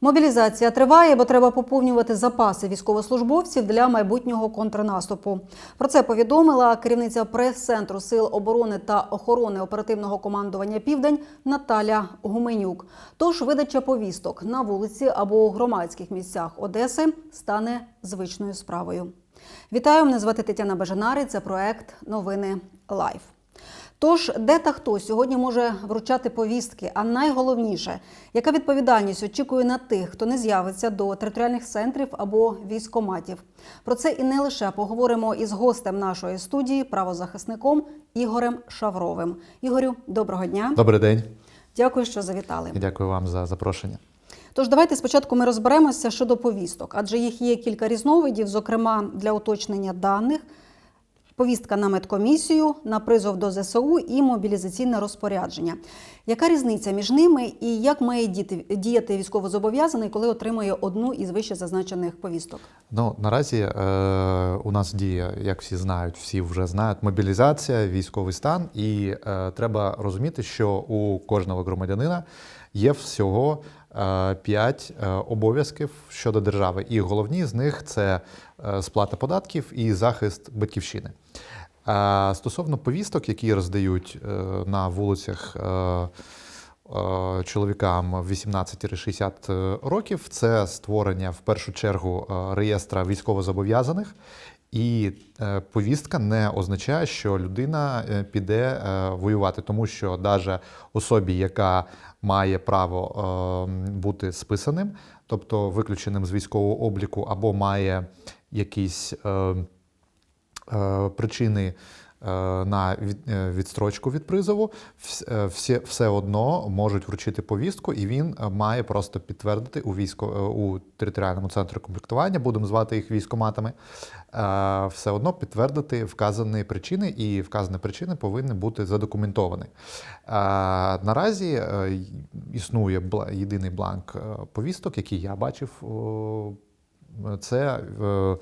Мобілізація триває, бо треба поповнювати запаси військовослужбовців для майбутнього контрнаступу. Про це повідомила керівниця прес-центру Сил оборони та охорони оперативного командування Південь Наталя Гуменюк. Тож видача повісток на вулиці або у громадських місцях Одеси стане звичною справою. Вітаю, мене звати Тетяна Бажанари. Це проект Новини Лайф. Тож, де та хто сьогодні може вручати повістки? А найголовніше, яка відповідальність очікує на тих, хто не з'явиться до територіальних центрів або військоматів? Про це і не лише поговоримо із гостем нашої студії, правозахисником Ігорем Шавровим. Ігорю, доброго дня. Добрий день Дякую, що завітали. дякую вам за запрошення. Тож давайте спочатку ми розберемося щодо повісток, адже їх є кілька різновидів, зокрема для уточнення даних. Повістка на медкомісію, на призов до ЗСУ і мобілізаційне розпорядження. Яка різниця між ними і як має діяти військовозобов'язаний, коли отримує одну із вище зазначених повісток? Ну наразі е, у нас діє, як всі знають, всі вже знають, мобілізація, військовий стан, і е, треба розуміти, що у кожного громадянина є всього п'ять е, обов'язків щодо держави, і головні з них це е, сплата податків і захист батьківщини. Стосовно повісток, які роздають е, на вулицях е, е, чоловікам 18-60 років, це створення в першу чергу е, реєстра військовозобов'язаних. І е, повістка не означає, що людина е, піде е, воювати, тому що навіть особі, яка має право бути списаним, тобто виключеним з військового обліку, або має якісь причини на е, відстрочку від призову, вс- е, всі, все одно можуть вручити повістку, і він е, має просто підтвердити у військо е, у територіальному центрі комплектування, будемо звати їх військоматами, е, все одно підтвердити вказані причини, і вказані причини повинні бути задокументовані. Е, Наразі е, існує єдиний бланк е, повісток, який я бачив. Це е, е,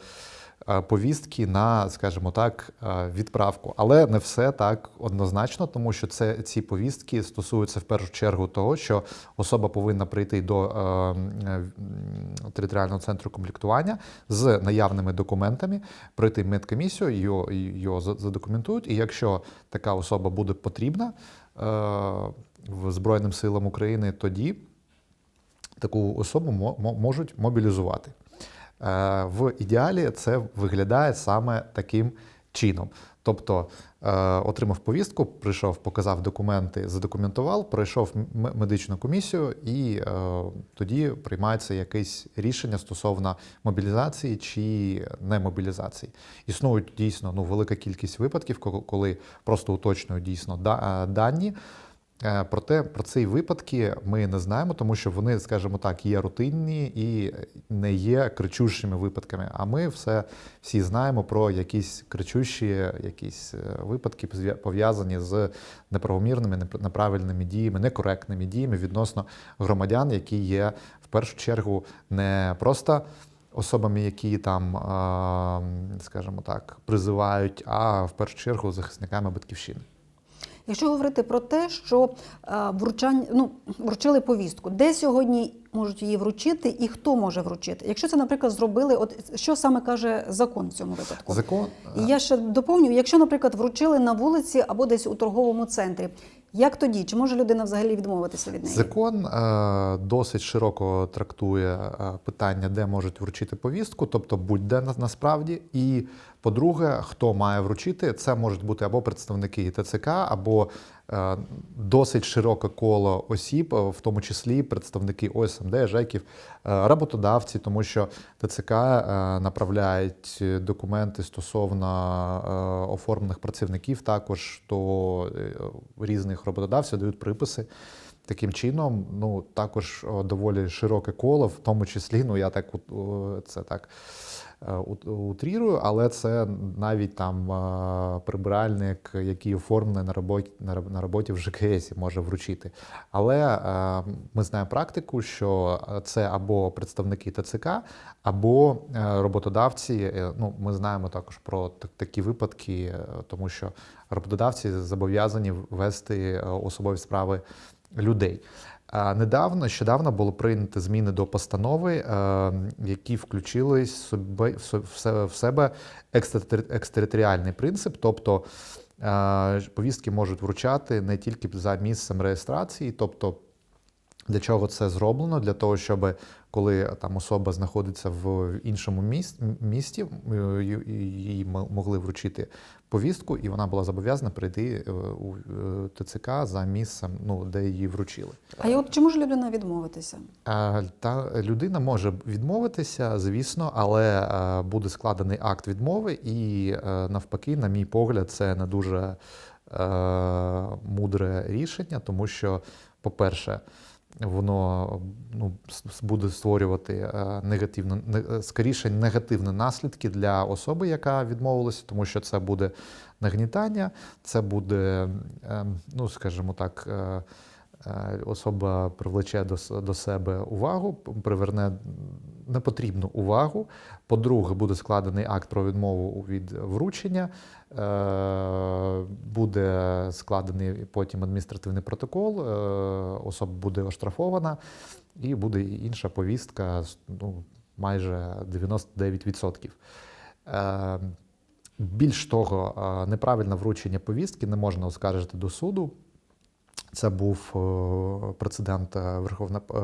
повістки на, скажімо так, е, відправку. Але не все так однозначно, тому що це ці повістки стосуються в першу чергу того, що особа повинна прийти до е, е, територіального центру комплектування з наявними документами, пройти медкомісію, його, його задокументують. І якщо така особа буде потрібна е, в Збройним силам України, тоді таку особу мо- мо- можуть мобілізувати. Е, В ідеалі це виглядає саме таким чином. Тобто е, отримав повістку, прийшов, показав документи, задокументував, пройшов медичну комісію, і е, тоді приймається якесь рішення стосовно мобілізації чи не мобілізації. Існують дійсно ну, велика кількість випадків, коли просто уточнюють дійсно дані. Е, Проте про ці випадки ми не знаємо, тому що вони, скажімо так, є рутинні і не є кричущими випадками. А ми все всі знаємо про якісь кричущі, якісь е, випадки пов'язані з неправомірними, непр- неправильними діями, некоректними діями відносно громадян, які є в першу чергу не просто. Особами, які там, скажімо так, призивають, а в першу чергу захисниками батьківщини. Якщо говорити про те, що вручання ну, вручили повістку, де сьогодні можуть її вручити і хто може вручити? Якщо це, наприклад, зробили, от що саме каже закон в цьому випадку? Закон І я ще доповню, якщо, наприклад, вручили на вулиці або десь у торговому центрі, як тоді? Чи може людина взагалі відмовитися від неї? Закон е, досить широко трактує е, питання, де можуть вручити повістку, тобто будь-де на- насправді. І по-друге, хто має вручити, це можуть бути або представники ТЦК, або досить широке коло осіб, е, в тому числі представники ОСМД, ЖЕКів, е, роботодавці, тому що ТЦК е, направляють документи стосовно е, оформлених працівників також до е, різних роботодавців, дають приписи. Таким чином, ну також доволі широке коло, в тому числі, ну я так це так е, утрірую, але це навіть там е, прибиральник, який оформлений на роботі на роботі в ЖКС, може вручити. Але е, ми знаємо практику, що це або представники ТЦК, або роботодавці. Ну, ми знаємо також про такі випадки, тому що роботодавці зобов'язані вести особові справи людей. Недавно, щодавно було прийнято зміни до постанови, е, які включили в себе екстериторіальний принцип, тобто е, повістки можуть вручати не тільки за місцем реєстрації, тобто для чого це зроблено? Для того, щоб коли там особа знаходиться в іншому місті, е, ї- їй могли вручити повістку, і вона була зобов'язана прийти е, у е, ТЦК за місцем, ну де її вручили. А от чи може людина відмовитися? Та людина може відмовитися, звісно, але е, буде складений акт відмови, і навпаки, на мій погляд, це не дуже мудре рішення, тому що, по-перше, воно ну, буде створювати е, негативно, не- е, скоріше негативні наслідки для особи, яка відмовилася, тому що це буде нагнітання, це буде, е, ну скажімо так. е, Особа привлече до, до себе увагу, приверне непотрібну увагу. По-друге, буде складений акт про відмову від вручення, е, буде складений потім адміністративний протокол, е, особа буде оштрафована, і буде інша повістка ну, майже 99%. Е, більш того, неправильне вручення повістки не можна оскаржити до суду. Це був е, прецедент е, Верховна, е,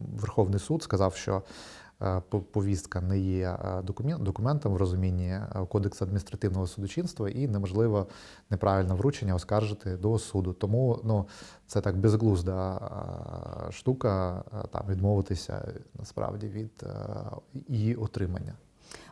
Верховний суд сказав, що повістка не є документом в розумінні Кодексу адміністративного судочинства і неможливо неправильне вручення оскаржити до суду. Тому ну, це так безглузда штука там відмовитися насправді від її отримання.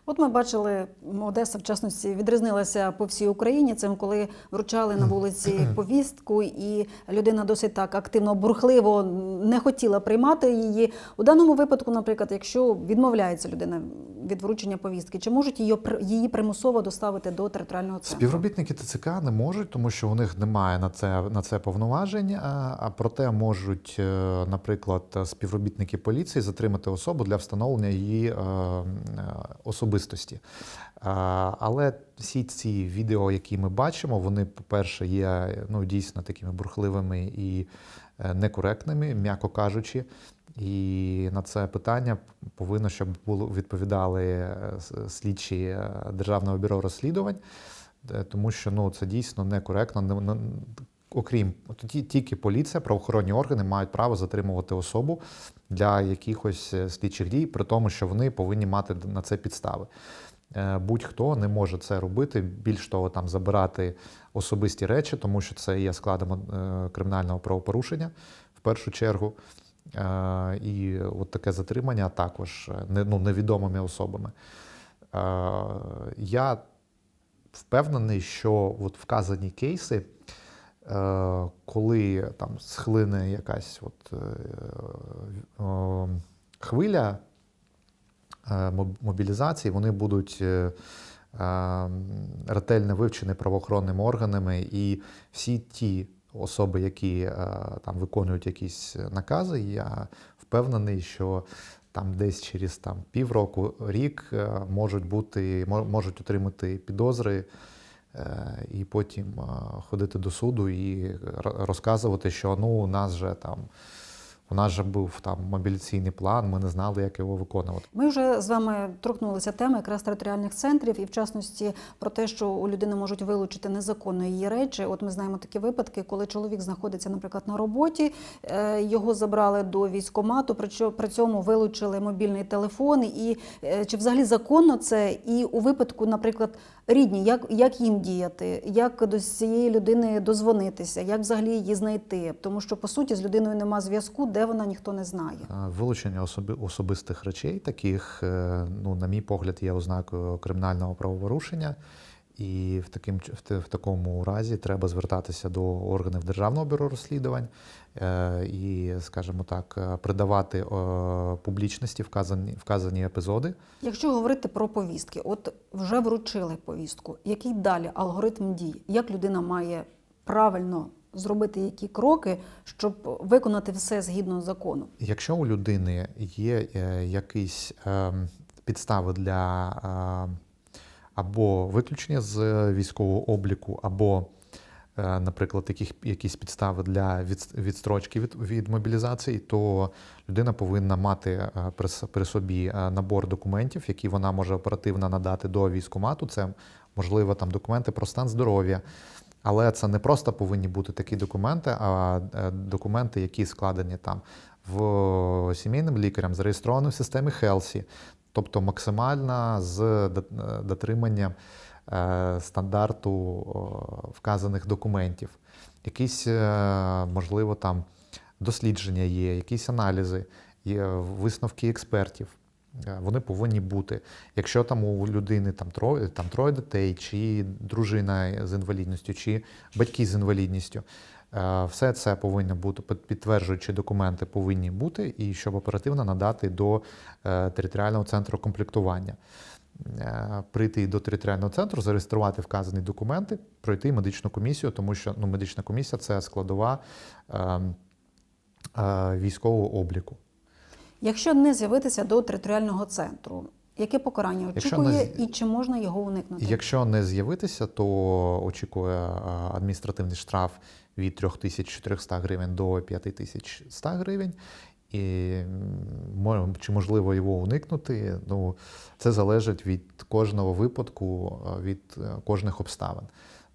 От ми бачили, Одеса, в частності, відрізнилася по всій Україні цим, коли вручали на вулиці повістку, і людина досить так активно, бурхливо не хотіла приймати її. У даному випадку, наприклад, якщо відмовляється людина від вручення повістки, чи можуть її, її примусово доставити до територіального центру? Співробітники ТЦК не можуть, тому що у них немає на це на це повноважень. А, а проте можуть, е, наприклад, співробітники поліції затримати особу для встановлення її е, е, особистості. Але всі ці відео, які ми бачимо, вони, по-перше, є ну, дійсно такими бурхливими і е, некоректними, м'яко кажучи. І на це питання повинно, щоб було відповідали е, слідчі е, Державного бюро розслідувань, тому що ну, це дійсно некоректно. Окрім тільки поліція, правоохоронні органи мають право затримувати особу для якихось е, слідчих дій, при тому, що вони повинні мати на це підстави. Е, Будь-хто не може це робити. Більш того, там забирати особисті речі, тому що це є складом е, кримінального правопорушення в першу чергу. І от таке затримання також ну, невідомими особами. Я впевнений, що от вказані кейси, коли там схлине якась от, е, е, хвиля е, мобілізації, вони будуть е, е, ретельно вивчені правоохоронними органами, і всі ті особи, які е, там виконують якісь накази, я впевнений, що там десь через там, півроку, рік е, можуть бути, можуть отримати підозри. Е, І потім е, ходити до суду і розказувати, що ну у нас же там у нас же був там мобіляційний план, ми не знали, як його виконувати. Ми вже з вами торкнулися теми якраз територіальних центрів, і в частності про те, що у людини можуть вилучити незаконно її речі. От ми знаємо такі випадки, коли чоловік знаходиться, наприклад, на роботі, е, його забрали до військкомату, причо- при цьому вилучили мобільний телефон. І е, чи взагалі законно це? І у випадку, наприклад, рідні, як, як їм діяти, як до цієї людини дозвонитися, як взагалі її знайти? Тому що по суті з людиною нема зв'язку, де вона ніхто не знає. Е, Вилучення особи, особистих речей, таких, е, ну, на мій погляд, є ознакою кримінального правопорушення. І в, таким, в, в такому разі треба звертатися до органів Державного бюро розслідувань е, і, скажімо так, придавати е, публічності вказані, вказані епізоди. Якщо говорити про повістки, от вже вручили повістку, який далі алгоритм дій? Як людина має правильно зробити які кроки, щоб виконати все згідно закону? Якщо у людини є е, якісь е, підстави для е, або виключення з військового обліку, або наприклад, яких, якісь підстави для від, відстрочки від, від мобілізації, то людина повинна мати при, при собі набор документів, які вона може оперативно надати до військкомату. Це можливо там документи про стан здоров'я. Але це не просто повинні бути такі документи, а е, документи, які складені там в сімейним лікарем, зареєстровані в системі Хелсі, тобто максимально з дот- дотриманням е, стандарту вказаних документів. Якісь, е, можливо, там дослідження є, якісь аналізи, є висновки експертів. Е, Вони повинні бути. Якщо там у людини там троє, там троє дітей, чи дружина з інвалідністю, чи батьки з інвалідністю, е, все це повинно бути, під- підтверджуючі документи повинні бути, і щоб оперативно надати до е, територіального центру комплектування. Прийти до територіального центру, зареєструвати вказані документи, пройти медичну комісію, тому що ну, медична комісія це складова е, е, військового обліку. Якщо не з'явитися до територіального центру, яке покарання очікує не і чи можна його уникнути? Якщо не з'явитися, то очікує адміністративний штраф від 3400 гривень до 5100 гривень. І чи можливо його уникнути, ну це залежить від кожного випадку, від е, кожних обставин.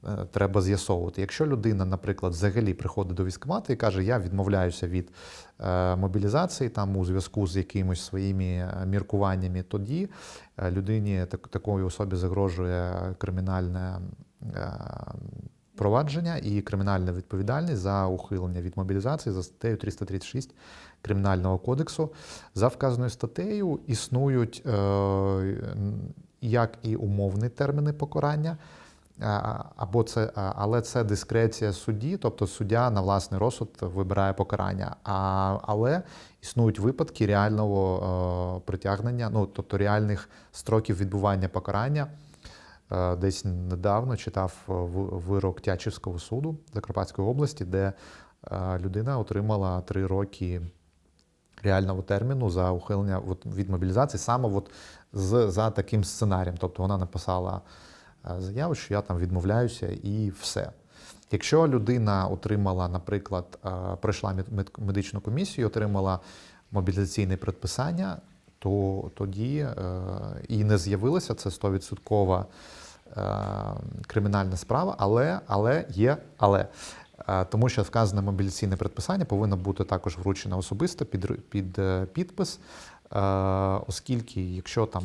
Е, Треба з'ясовувати. Якщо людина, наприклад, взагалі приходить до військкомату і каже, я відмовляюся від е, мобілізації там у зв'язку з якимись своїми е, міркуваннями, тоді людині так, такої особі загрожує кримінальне провадження і кримінальна відповідальність за ухилення від мобілізації за статтею 336 Кримінального кодексу. За вказаною статтею існують е, як і умовні терміни покарання. Або це, але це дискреція судді, тобто суддя на власний розсуд вибирає покарання. А, але існують випадки реального е, притягнення, ну тобто реальних строків відбування покарання. Е, Десь недавно читав е, вирок Тячівського суду Закарпатської області, де людина отримала три роки реального терміну за ухилення від мобілізації саме от з, за таким сценарієм. Тобто вона написала заяву, що я там відмовляюся і все. Якщо людина отримала, наприклад, е, пройшла мед- мед- медичну комісію, отримала мобілізаційне предписання, то тоді е, і не з'явилося це 100% е, кримінальна справа, але, але є але. Е, Тому що вказане мобілізаційне предписання повинно бути також вручено особисто під, під е, підпис, е, оскільки якщо там,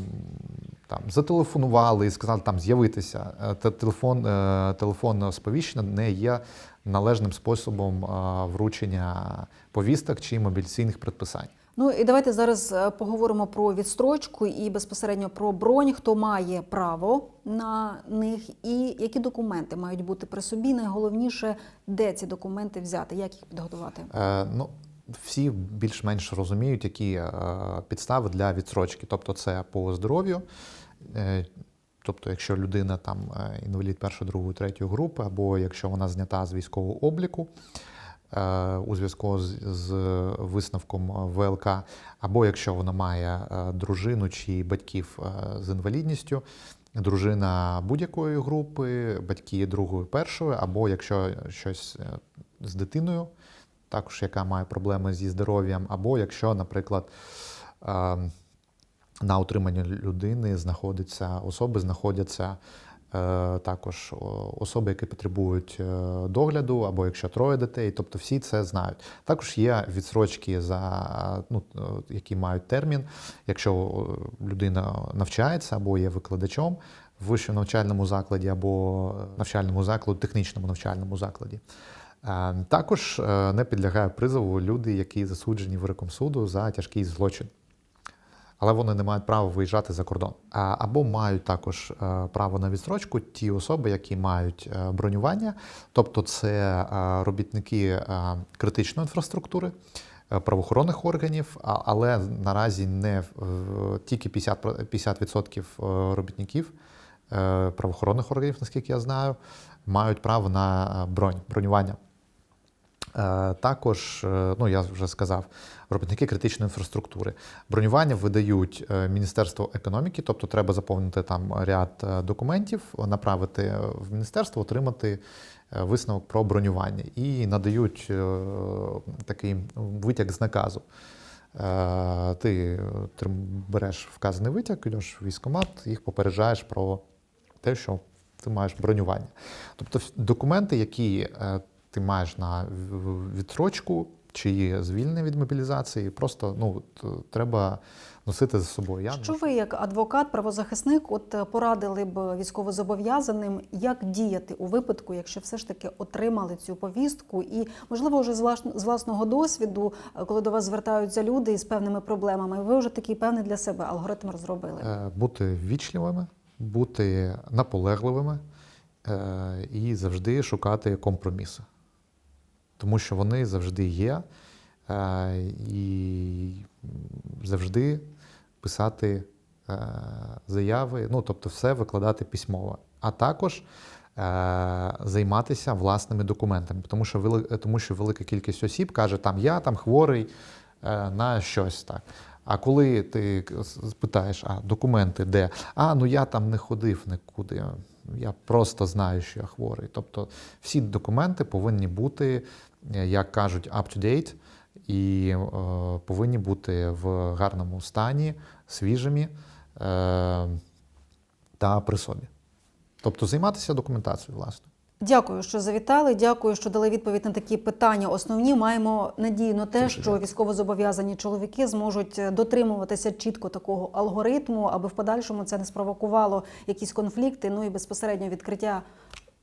там зателефонували і сказали там з'явитися, е, те- телефон, е, телефонне сповіщення не є належним способом е, вручення повісток чи мобілізаційних предписань. Ну і давайте зараз е, поговоримо про відстрочку і безпосередньо про бронь, хто має право на них, і які документи мають бути при собі. Найголовніше, де ці документи взяти, як їх підготувати. Е, ну, всі більш-менш розуміють, які е, підстави для відстрочки. Тобто, це по здоров'ю. Е, Тобто, якщо людина там е, інвалід першої, другої, третьої групи, або якщо вона знята з військового обліку у зв'язку з, висновком ВЛК, або якщо вона має дружину чи батьків з інвалідністю, дружина будь-якої групи, батьки другої, першої, або якщо щось з дитиною, також яка має проблеми зі здоров'ям, або якщо, наприклад, е, на утриманні людини знаходиться особи, знаходяться е, також особи, які потребують е, догляду, або якщо троє дітей, тобто всі це знають. Також є відсрочки, за, ну, е, які мають термін, якщо людина навчається або є викладачом в вищому навчальному закладі, або навчальному закладі, технічному навчальному закладі. Е, Також е, не підлягає призову люди, які засуджені вироком суду за тяжкий злочин але вони не мають права виїжджати за кордон. Або мають також е, право на відстрочку ті особи, які мають бронювання, тобто це робітники критичної інфраструктури. Правоохоронних органів, але наразі не тільки 50%, про- 50% е, робітників правоохоронних органів, наскільки я знаю, мають право на бронь, бронювання. Е, Також, е, ну я вже сказав, робітники критичної інфраструктури. Бронювання видають е, Міністерство економіки, тобто треба заповнити там ряд документів, направити в міністерство, отримати висновок про бронювання і надають такий витяг з наказу. Ти береш вказаний витяг, йдеш в військкомат, їх попереджаєш про те, що ти маєш бронювання. Тобто документи, які ти маєш на в- в- чи є звільнення від мобілізації, просто ну, треба носити за собою. Я Що ви, як адвокат, правозахисник, от е, порадили б військовозобов'язаним, як діяти у випадку, якщо все ж таки отримали цю повістку, і можливо, вже з влас- з власного досвіду, е, коли до вас звертаються люди із певними проблемами, ви вже такий певний для себе алгоритм розробили. Е, бути ввічливими, бути наполегливими е, і завжди шукати компроміси. Тому що вони завжди є, е, і завжди писати е, заяви, ну тобто все викладати письмово. А також е, займатися власними документами, тому що, тому що велика кількість осіб каже, там я там хворий на щось так. А коли ти питаєш, а документи де? А, ну я там не ходив нікуди. Я просто знаю, що я хворий. Тобто всі документи повинні бути, е, як кажуть, up to date і е, повинні бути в гарному стані, свіжими е, та при собі. Тобто займатися документацією, власне. Дякую, що завітали. Дякую, що дали відповідь на такі питання. Основні маємо надію на те, Дуже що військовозобов'язані чоловіки зможуть е, дотримуватися чітко такого алгоритму, аби в подальшому це не спровокувало якісь конфлікти, ну і безпосередньо відкриття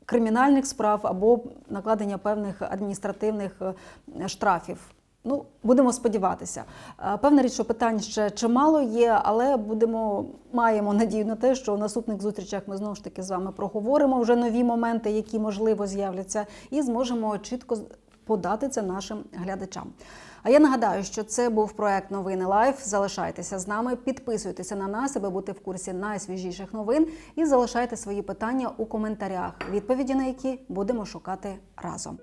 кримінальних справ або накладення певних адміністративних е, штрафів. Ну, будемо сподіватися. Е, Певна річ, що питань ще чимало є, але будемо маємо надію на те, що у наступних зустрічах ми знову ж таки з вами проговоримо вже нові моменти, які можливо з'являться, і зможемо чітко подати це нашим глядачам. А я нагадаю, що це був проект Новини Лайф. Залишайтеся з нами, підписуйтеся на нас, аби бути в курсі найсвіжіших новин, і залишайте свої питання у коментарях, відповіді на які будемо шукати разом.